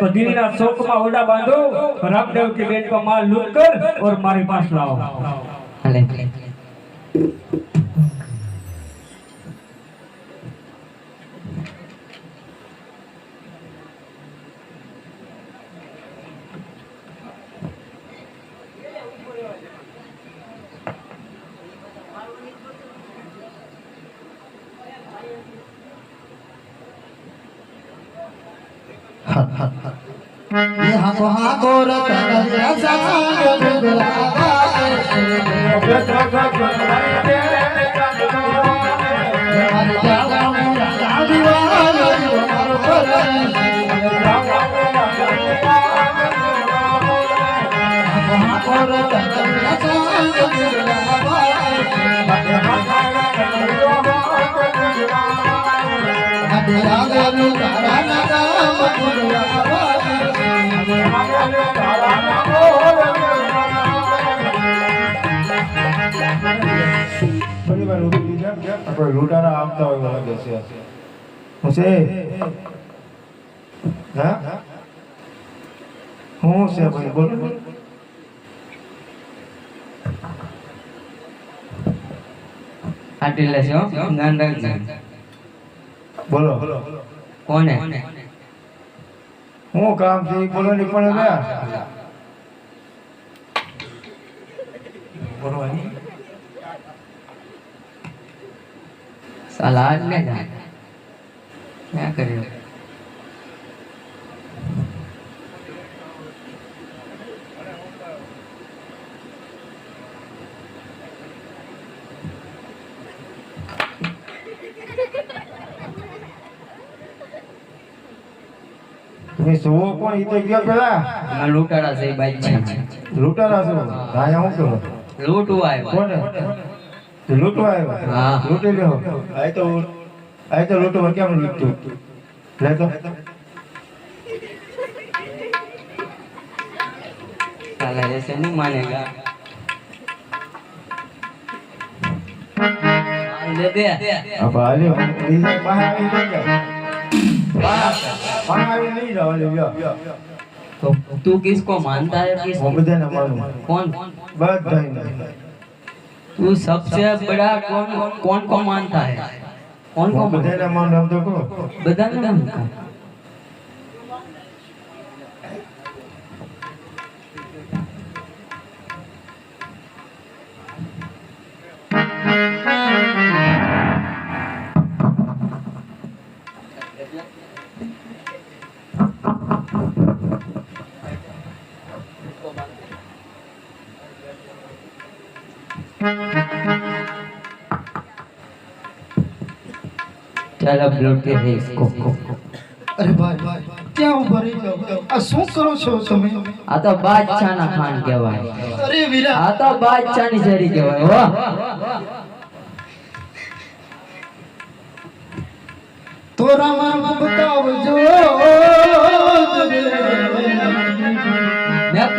तो दिल्ली शोक में ओडा बांधो रामदेव की बेट को माल लूट कर और मारे पास लाओ હાલે હાકો હાકો રતન આપણે લૂંટારા આવતા હોય એવું લાગે છે. હું છે હા હું છે ભાઈ બોલો આટી લેશે હો ધ્યાન રાખજે બોલો. કોને? હું કામ છે ઈ બોલો નહીં પણ હવે. બોલવાની? સાલા આજ ને જા ક્યાં કર્યું? એ સુવો કોણ? તો ગયો પેલા. આ લૂંટારા છે બાઈક છે. છે? ભાઈ હું કરો. લૂંટવા આવ્યો. કોને? લૂંટવા લૂંટી લ્યો. તો આ તો લૂંટવા કેમ લૂંટ્યું લે નહીં માનેગા દે દે આ બાલ્યો બહાર આવી જાય तो तू किसको मानता है किस कौन? तू सबसे बड़ा कौन कौन को मानता है? कौन को मानता है? चल अब लौटते हैं इसको અરે ભાઈ ક્યાં ઉભા રહી જાઓ આ શું કરો છો તમે આ તો બાદશાહ ના ખાન કહેવાય અરે વીરા આ તો બાદશાહ ની શેરી કહેવાય હો તો રામ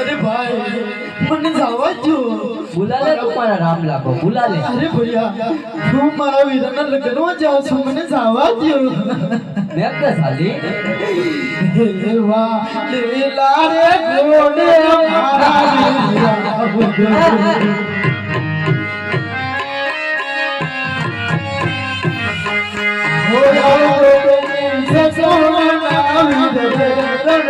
અરે ભાઈ મને જવા જો બોલા લે તું મારા રામ લાગો બોલા લે અરે ભૈયા તું મારા વીરાના લગ્નમાં જાઉં છું મને જવા જો નેકતા સાલી. દેવા લીલા રે ગોડે મારા વીરા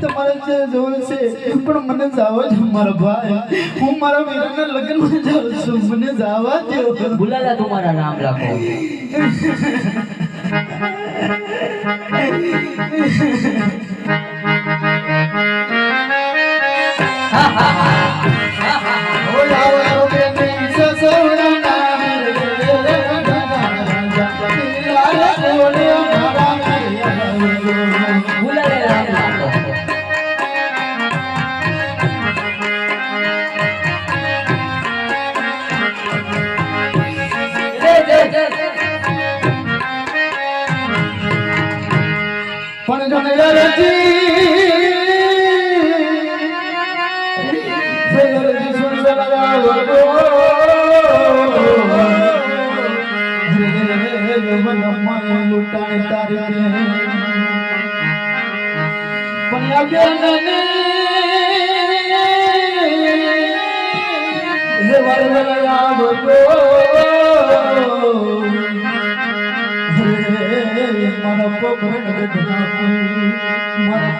તમારા જે જોવું છે પણ મને જાવા દો મારા ભાઈ હું મારા વીરના લગ્નમાં જાઉં છું મને જાવા દો બોલા લે તમારા નામ રાખો. નામ જો લે, લે, મનમાય લૂંટાણ તારે પણ અજનને હે વરવરા વગો મારા પોકરણ ગઢનાથી મારા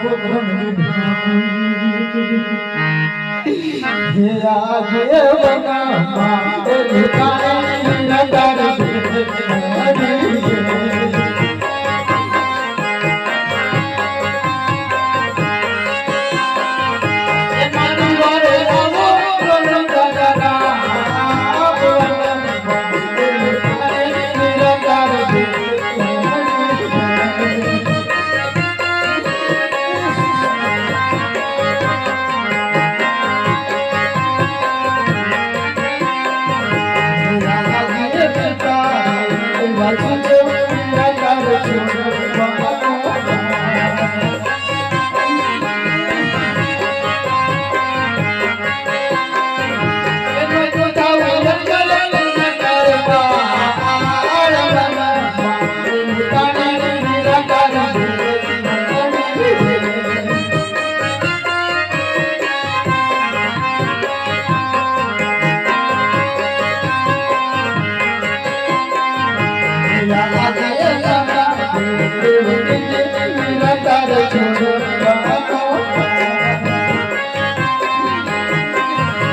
નટાર